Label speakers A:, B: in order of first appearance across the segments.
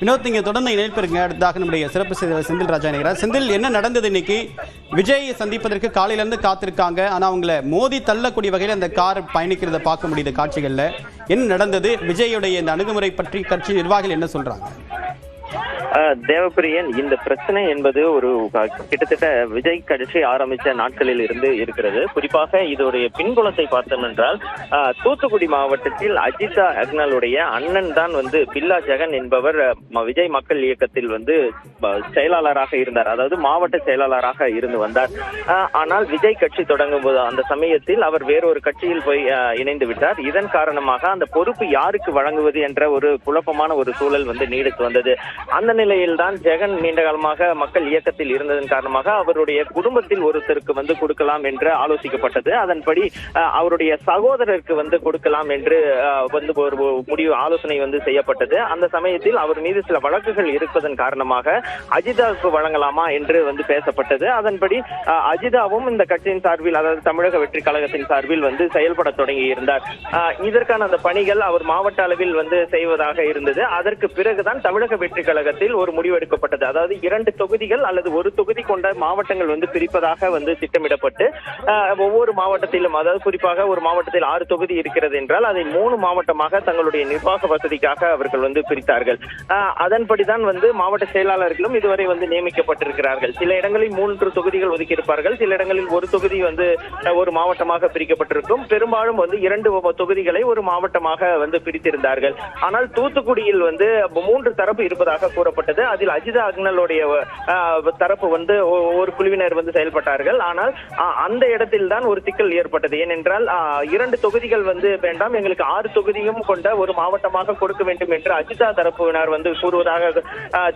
A: வினோத் நீங்கள் தொடர்ந்து இணைப்பிருங்க அடுத்ததாக நம்முடைய சிறப்பு செய்தியாளர் செந்தில் ராஜா நினைக்கிறார் செந்தில் என்ன நடந்தது இன்னைக்கு? விஜய் சந்திப்பதற்கு காலையில இருந்து காத்திருக்காங்க. ஆனா அவங்கள மோதி தள்ளக்கூடிய வகையில் அந்த கார் பயணிக்கிறத பார்க்க முடியுது காட்சிகள்ல. என்ன நடந்தது? விஜயுடைய இந்த அணுகுமுறை பற்றி கட்சி நிர்வாகிகள் என்ன சொல்றாங்க?
B: தேவப்பிரியன் இந்த பிரச்சனை என்பது ஒரு கிட்டத்தட்ட விஜய் கட்சி ஆரம்பிச்ச நாட்களில் இருந்து இருக்கிறது. குறிப்பாக இதோடைய பின்புலத்தை பார்த்தோம் என்றால் தூத்துக்குடி மாவட்டத்தில் அஜிதா அக்னலுடைய அண்ணன் தான் வந்து பில்லா ஜெகன் என்பவர் விஜய் மக்கள் இயக்கத்தில் வந்து செயலாளராக இருந்தார். அதாவது மாவட்ட செயலாளராக இருந்து வந்தார். ஆஹ் ஆனால் விஜய் கட்சி தொடங்கும் போது அந்த சமயத்தில் அவர் வேறொரு கட்சியில் போய் இணைந்து விட்டார். இதன் காரணமாக அந்த பொறுப்பு யாருக்கு வழங்குவது என்ற ஒரு குழப்பமான ஒரு சூழல் வந்து நீடித்து வந்தது. அந்த நிலையில் தான் ஜெகன் நீண்ட காலமாக மக்கள் இயக்கத்தில் இருந்ததன் காரணமாக அவருடைய குடும்பத்தில் ஒருத்தருக்கு வந்து கொடுக்கலாம் என்று ஆலோசிக்கப்பட்டது. அதன்படி அவருடைய சகோதரருக்கு வந்து கொடுக்கலாம் என்று வந்து ஒரு முடிவு ஆலோசனை வந்து செய்யப்பட்டது. அந்த சமயத்தில் அவர் மீது சில வழக்குகள் இருப்பதன் காரணமாக அஜிதாவுக்கு வழங்கலாமா என்று வந்து பேசப்பட்டது. அதன்படி அஜிதாவும் இந்த கட்சியின் சார்பில் அதாவது தமிழக வெற்றி கழகத்தின் சார்பில் வந்து செயல்பட தொடங்கி இருந்தார். இதற்கான அந்த பணிகள் அவர் மாவட்ட அளவில் வந்து செய்வதாக இருந்தது. அதற்கு பிறகுதான் தமிழக வெற்றி கழகத்தில் ஒரு முடிவு எடுக்கப்பட்டது. அதாவது இரண்டு தொகுதிகள் அல்லது ஒரு தொகுதி கொண்ட மாவட்டங்கள் வந்து பிரிப்பதாக வந்து திட்டமிடப்பட்டு ஒவ்வொரு மாவட்டத்திலும் அதாவது குறிப்பாக ஒரு மாவட்டத்தில் ஆறு தொகுதி இருக்கிறது என்றால் அதை மூணு மாவட்டமாக தங்களுடைய நிர்வாக வசதிக்காக அவர்கள் வந்து பிரித்தார்கள். அதன்படிதான் வந்து மாவட்ட செயலாளர்களும் இதுவரை வந்து நியமிக்கப்பட்டிருக்கிறார்கள். சில இடங்களில் மூன்று தொகுதிகள் ஒதுக்கியிருப்பார்கள். சில இடங்களில் ஒரு தொகுதி வந்து ஒரு மாவட்டமாக பிரிக்கப்பட்டிருக்கும். பெரும்பாலும் வந்து இரண்டு தொகுதிகளை ஒரு மாவட்டமாக வந்து பிரித்திருந்தார்கள். ஆனால் தூத்துக்குடியில் வந்து மூன்று தரப்பு இருப்பதாக கூறப்பட்டது அதில் அஜிதா அக்னலுடைய தரப்பு வந்து ஒரு குழுவினர் வந்து செயல்பட்டார்கள். ஆனால் அந்த இடத்தில் தான் ஒரு சிக்கல் ஏற்பட்டது. ஏனென்றால் இரண்டு தொகுதிகள் வந்து வேண்டாம். எங்களுக்கு ஆறு தொகுதியும் கொண்ட ஒரு மாவட்டமாக கொடுக்க வேண்டும் என்று அஜிதா தரப்பினர் வந்து கூறுவதாக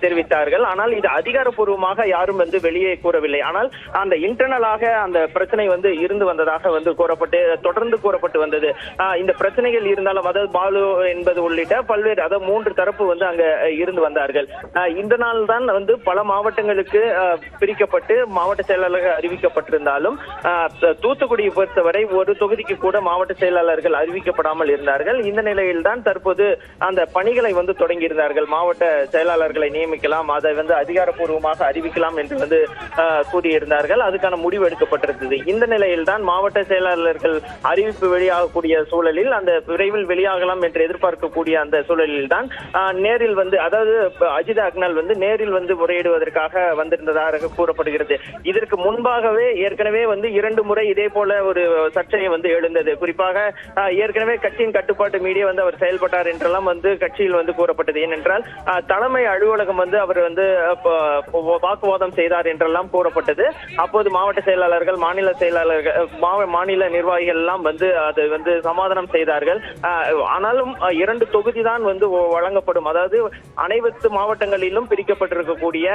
B: தெரிவித்தார்கள். ஆனால் இது அதிகாரப்பூர்வமாக யாரும் வந்து வெளியே கூறவில்லை. ஆனால் அந்த இன்டர்னலாக அந்த பிரச்சனை வந்து இருந்து வந்ததாக வந்து கூறப்பட்டு தொடர்ந்து கூறப்பட்டு வந்தது. இந்த பிரச்சனைகள் இருந்தாலும் அதாவது பாலு என்பது உள்ளிட்ட பல்வேறு அதாவது மூன்று தரப்பு வந்து அங்க இருந்து வந்தார்கள். இந்த நாள் தான் வந்து பல மாவட்டங்களுக்கு பிரிக்கப்பட்டு மாவட்ட செயலாளர்கள் அறிவிக்கப்பட்டிருந்தாலும் தூத்துக்குடி தூத்துக்குடியை பொறுத்தவரை ஒரு தொகுதிக்கு கூட மாவட்ட செயலாளர்கள் அறிவிக்கப்படாமல் இருந்தார்கள். இந்த நிலையில் தான் தற்போது அந்த பணிகளை வந்து தொடங்கி இருந்தார்கள் மாவட்ட செயலாளர்களை நியமிக்கலாம் அதை வந்து அதிகாரப்பூர்வமாக அறிவிக்கலாம் என்று வந்து கூறியிருந்தார்கள். அதுக்கான முடிவு எடுக்கப்பட்டிருந்தது. இந்த நிலையில் தான் மாவட்ட செயலாளர்கள் அறிவிப்பு வெளியாகக்கூடிய சூழலில் அந்த விரைவில் வெளியாகலாம் என்று எதிர்பார்க்கக்கூடிய அந்த சூழலில் தான் நேரில் வந்து அதாவது அஜித் அஜித் அக்னல் வந்து நேரில் வந்து முறையிடுவதற்காக வந்திருந்ததாக கூறப்படுகிறது. இதற்கு முன்பாகவே ஏற்கனவே வந்து இரண்டு முறை இதே போல ஒரு சர்ச்சை வந்து எழுந்தது. குறிப்பாக ஏற்கனவே கட்சியின் கட்டுப்பாட்டு மீடியா வந்து அவர் செயல்பட்டார் என்றெல்லாம் வந்து கட்சியில் வந்து கூறப்பட்டது. ஏனென்றால் தலைமை அலுவலகம் வந்து அவர் வந்து வாக்குவாதம் செய்தார் என்றெல்லாம் கூறப்பட்டது. அப்போது மாவட்ட செயலாளர்கள் மாநில செயலாளர்கள் மாநில நிர்வாகிகள் எல்லாம் வந்து அது வந்து சமாதானம் செய்தார்கள். ஆனாலும் இரண்டு தொகுதி தான் வந்து வழங்கப்படும். அதாவது அனைத்து மாவட்டங்களிலும் பிரிக்கப்பட்டிருக்கக்கூடிய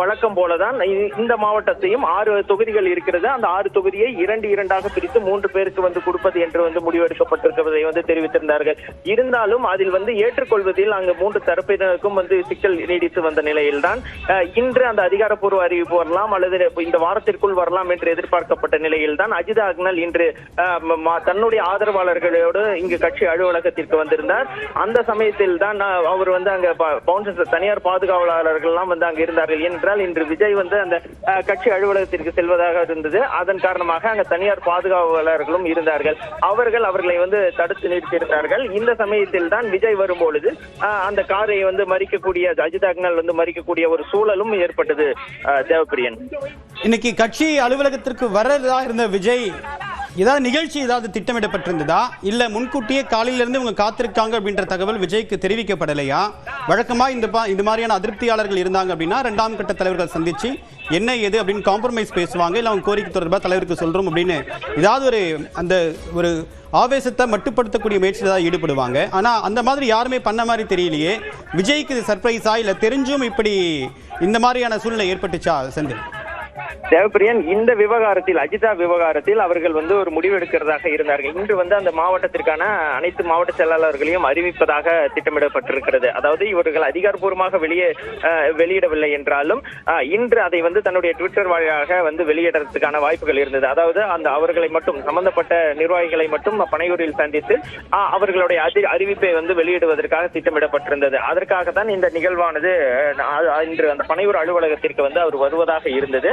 B: வழக்கம் போலதான் இந்த மாவட்டத்தையும் ஆறு தொகுதிகள் இருக்கிறது. அந்த ஆறு தொகுதியை இரண்டு இரண்டாக பிரித்து மூன்று பேருக்கு வந்து கொடுப்பது என்று வந்து முடிவெடுக்கப்பட்டிருக்கிறதை வந்து தெரிவித்திருந்தார்கள். இருந்தாலும் அதில் வந்து ஏற்றுக்கொள்வதில் அங்கு மூன்று தரப்பினருக்கும் வந்து சிக்கல் நீடித்து வந்த நிலையில்தான் இன்று அந்த அதிகாரப்பூர்வ அறிவிப்பு வரலாம் அல்லது இந்த வாரத்திற்குள் வரலாம் என்று எதிர்பார்க்கப்பட்ட நிலையில்தான் அஜித் அக்னல் இன்று தன்னுடைய ஆதரவாளர்களோடு இங்கு கட்சி அலுவலகத்திற்கு வந்திருந்தார். அந்த சமயத்தில் தான் அவர் வந்து அங்க தனியார் பாதுகாவலாளர்கள்லாம் எல்லாம் வந்து அங்க இருந்தார்கள். ஏனென்றால் இன்று விஜய் வந்து அந்த கட்சி அலுவலகத்திற்கு செல்வதாக இருந்தது. அதன் காரணமாக அங்க தனியார் பாதுகாவலர்களும் இருந்தார்கள். அவர்கள் அவர்களை வந்து தடுத்து நிறுத்தியிருந்தார்கள். இந்த சமயத்தில் தான் விஜய் வரும்பொழுது அந்த காரை வந்து மறிக்கக்கூடிய அஜித் அக்னால் வந்து மறிக்கக்கூடிய ஒரு சூழலும் ஏற்பட்டது அஹ், தேவப்பிரியன்.
A: இன்னைக்கு கட்சி அலுவலகத்திற்கு வர்றதா இருந்த விஜய் ஏதாவது நிகழ்ச்சி ஏதாவது திட்டமிடப்பட்டிருந்ததா? இல்ல முன்கூட்டியே காலையிலேருந்து இவங்க காத்திருக்காங்க அப்படின்ற தகவல் விஜய்க்கு தெரிவிக்கப்படலையா? வழக்கமா இந்த பா- இந்த மாதிரியான அதிருப்தியாளர்கள் இருந்தாங்க அப்படின்னா இரண்டாம் கட்ட தலைவர்கள் சந்திச்சு என்ன ஏது அப்படின்னு காம்ப்ரமைஸ் பேசுவாங்க இல்ல அவங்க கோரிக்கை தொடர்பாக தலைவருக்கு சொல்றோம் அப்படின்னு ஏதாவது ஒரு அந்த ஒரு ஆவேசத்தை மட்டுப்படுத்தக்கூடிய முயற்சியில் தான் ஈடுபடுவாங்க. ஆனா அந்த மாதிரி யாருமே பண்ண மாதிரி தெரியலையே. விஜய்க்கு இது சர்ப்ரைஸா இல்ல தெரிஞ்சும் இப்படி இந்த மாதிரியான சூழ்நிலை ஏற்பட்டுச்சா செந்தில்?
B: தேவப்பிரியன் இந்த விவகாரத்தில் அஜிதா விவகாரத்தில் அவர்கள் வந்து ஒரு முடிவு எடுக்கிறதாக இருந்தார்கள். இன்று வந்து அந்த மாவட்டத்திற்கான அனைத்து மாவட்ட செயலாளர்களையும் அறிவிப்பதாக திட்டமிடப்பட்டிருக்கிறது. அதாவது இவர்கள் அதிகாரப்பூர்வமாக வெளியே வெளியிடவில்லை என்றாலும் இன்று அதை வந்து தன்னுடைய ட்விட்டர் வழியாக வந்து வெளியிடறதுக்கான வாய்ப்புகள் இருந்தது. அதாவது அந்த அவர்களை மட்டும் சம்பந்தப்பட்ட நிர்வாகிகளை மட்டும் பனையூரில் சந்தித்து அவர்களுடைய அதி- அறிவிப்பை வந்து வெளியிடுவதற்காக திட்டமிடப்பட்டிருந்தது. அதற்காக தான் இந்த நிகழ்வானது அஹ், இன்று அந்த பனையூர் அலுவலகத்திற்கு வந்து அவர் வருவதாக இருந்தது.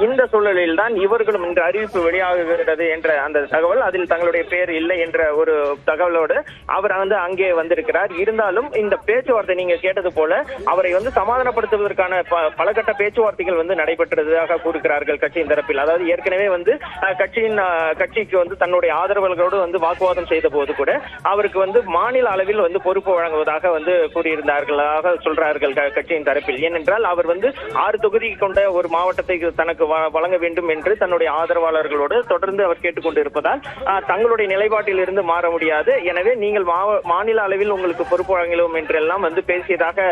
B: இந்த சூழலில் தான் இவர்களும் இந்த அறிவிப்பு வெளியாகிறது என்ற அந்த தகவல். அதில் தங்களுடைய பெயர் இல்லை என்ற ஒரு தகவலோடு அவர் வந்து அங்கே வந்திருக்கிறார். இருந்தாலும் இந்த பேச்சுவார்த்தை நீங்க கேட்டது போல அவரை வந்து சமாதானப்படுத்துவதற்கான ப- பல கட்ட பேச்சுவார்த்தைகள் வந்து நடைபெற்றதாக கூறுகிறார்கள் கட்சியின் தரப்பில். அதாவது ஏற்கனவே வந்து ஆஹ் கட்சியின் கட்சிக்கு வந்து தன்னுடைய ஆதரவாளர்களோடு வந்து வாக்குவாதம் செய்த போது கூட அவருக்கு வந்து மாநில அளவில் வந்து பொறுப்பு வழங்குவதாக வந்து கூறியிருந்தார்களாக சொல்றார்கள் கட்சியின் தரப்பில். ஏனென்றால் அவர் வந்து ஆறு தொகுதி கொண்ட ஒரு மாவட்டத்தை தனக்கு வழங்க வேண்டும் என்று தன்னுடைய ஆதரவாளர்களோடு தொடர்ந்து அவர் கேட்டுக்கொண்டிருப்பதால் தங்களுடைய நிலைப்பாட்டில் இருந்து மாற முடியாது. எனவே நீங்கள் மாநில அளவில் உங்களுக்கு பொறுப்பு வழங்கலாம் என்றெல்லாம் வந்து பேசியதாக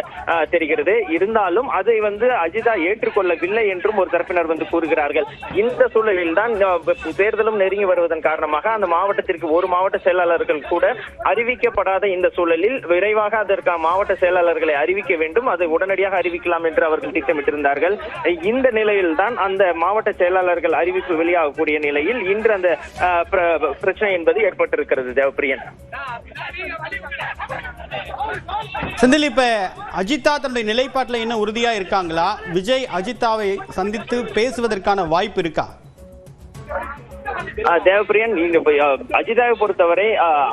B: தெரிகிறது. இருந்தாலும் அதை வந்து அஜிதா ஏற்றுக்கொள்ளவில்லை என்றும் ஒரு தரப்பினர் வந்து கூறுகிறார்கள். இந்த சூழலில் தான் தேர்தலும் நெருங்கி வருவதன் காரணமாக அந்த மாவட்டத்திற்கு ஒரு மாவட்ட செயலாளர்கள் கூட அறிவிக்கப்படாத இந்த சூழலில் விரைவாக அதற்கு மாவட்ட செயலாளர்களை அறிவிக்க வேண்டும். அதை உடனடியாக அறிவிக்கலாம் என்று அவர்கள் திட்டமிட்டிருந்தார்கள். இந்த நிலையில் தான் அந்த மாவட்ட செயலாளர்கள் அறிவிப்பு வெளியாகக்கூடிய நிலையில் இன்று அந்த பிரச்சனை என்பது ஏற்பட்டிருக்கிறது தேவப்பிரியன்.
A: செந்தில் இப்ப அஜிதா தன்னுடைய நிலைப்பாட்டில் என்ன உறுதியா இருக்காங்களா? விஜய் அஜிதாவை சந்தித்து பேசுவதற்கான வாய்ப்பு இருக்கா?
B: தேவப்பிரியன் நீங்க அஜிதாவை பொறுத்தவரை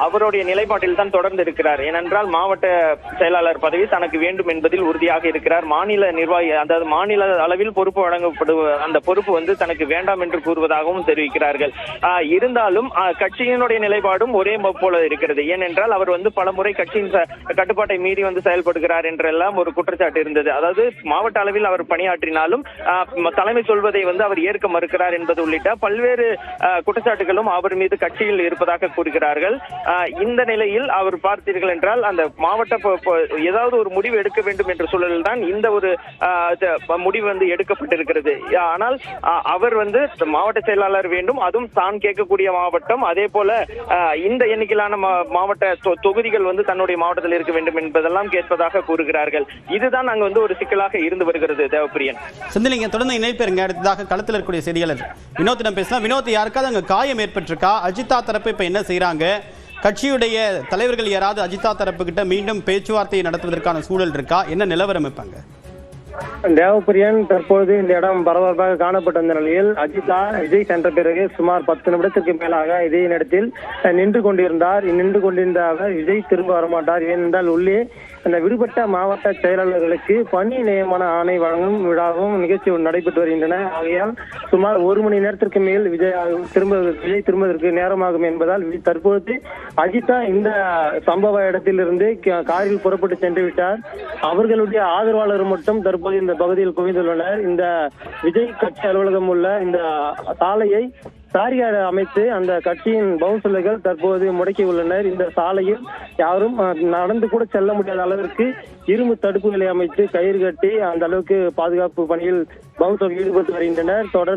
B: அவருடைய நிலைப்பாட்டில் தான் தொடர்ந்து இருக்கிறார். ஏனென்றால் மாவட்ட செயலாளர் பதவி தனக்கு வேண்டும் என்பதில் உறுதியாக இருக்கிறார். மாநில நிர்வாகி அதாவது மாநில அளவில் பொறுப்பு வழங்கப்படு அந்த பொறுப்பு வந்து தனக்கு வேண்டாம் என்று கூறுவதாகவும் தெரிவிக்கிறார்கள். இருந்தாலும் ஆஹ், கட்சியினுடைய நிலைப்பாடும் ஒரே போல இருக்கிறது. ஏனென்றால் அவர் வந்து பலமுறை கட்சியின் கட்டுப்பாட்டை மீறி வந்து செயல்படுகிறார் என்றெல்லாம் ஒரு குற்றச்சாட்டு இருந்தது. அதாவது மாவட்ட அளவில் அவர் பணியாற்றினாலும் ஆஹ், தலைமை சொல்வதை வந்து அவர் ஏற்க மறுக்கிறார் என்பது உள்ளிட்ட பல்வேறு குற்றச்சாட்டுகளும் அவர் மீது கட்சியில் இருப்பதாக கூறுகிறார்கள். இந்த நிலையில் அவர் பார்த்தீர்கள் என்றால் அந்த மாவட்ட ஏதாவது ஒரு முடிவு எடுக்க வேண்டும் என்ற சூழலில் தான் இந்த ஒரு முடிவு வந்து எடுக்கப்பட்டிருக்கிறது. ஆனால் அவர் வந்து மாவட்ட செயலாளர் வேண்டும். அதுவும் தான் கேட்கக்கூடிய மாவட்டம். அதே போல இந்த எண்ணிக்கையிலான மாவட்ட தொகுதிகள் வந்து தன்னுடைய மாவட்டத்தில் இருக்க வேண்டும் என்பதெல்லாம் கேட்பதாக கூறுகிறார்கள். இதுதான் அங்கு வந்து ஒரு சிக்கலாக இருந்து வருகிறது தேவப்பிரியன்.
A: செந்தில் தொடர்ந்து இணைப்பெருங்க. அடுத்ததாக களத்தில் இருக்கக்கூடிய செய்தியாளர் வினோத்திடம் பேசலாம். வினோத் யாருக்காவது அங்க காயம் ஏற்பட்டிருக்கா? அஜிதா தரப்பு இப்ப என்ன செய்யறாங்க கட்சியுடைய தலைவர்கள் யாராவது அஜிதா தரப்பு கிட்ட மீண்டும் பேச்சுவார்த்தையை நடத்துவதற்கான சூழல் இருக்கா? என்ன நிலவரம் இருப்பாங்க
C: தேவப்பிரியன் தற்போது இந்த இடம் பரபரப்பாக காணப்பட்ட நிலையில் அஜிதா விஜய் சென்ற பிறகு சுமார் பத்து நிமிடத்திற்கு மேலாக இதே இடத்தில் நின்று கொண்டிருந்தார். நின்று கொண்டிருந்த அவர் விஜய் திரும்ப வரமாட்டார். ஏனென்றால் உள்ளே அந்த விடுபட்ட மாவட்ட செயலாளர்களுக்கு பணி நியமன ஆணை வழங்கும் விழாவும் நிகழ்ச்சி நடைபெற்று வருகின்றன. ஆகையால் சுமார் ஒரு மணி நேரத்திற்கு மேல் விஜய் திரும்ப விஜய் திரும்புவதற்கு நேரமாகும் என்பதால் தற்போது அஜிதா இந்த சம்பவ இடத்திலிருந்து காரில் புறப்பட்டு சென்று விட்டார். அவர்களுடைய ஆதரவாளர் மட்டும் தற்போது இந்த பகுதியில் குவிந்துள்ளனர். இந்த விஜய் கட்சி அலுவலகம் உள்ள இந்த சாலையை சாரியார் அமைத்து அந்த கட்சியின் பவுன்சலர்கள் தற்போது முடக்கி உள்ளனர். இந்த சாலையில் யாரும் நடந்து கூட செல்ல முடியாத அளவிற்கு இரும்பு தடுப்புகளை அமைத்து கயிறு கட்டி அந்த அளவுக்கு பாதுகாப்பு பணியில் பவுன்சர் ஈடுபட்டு வருகின்றனர். தொடர்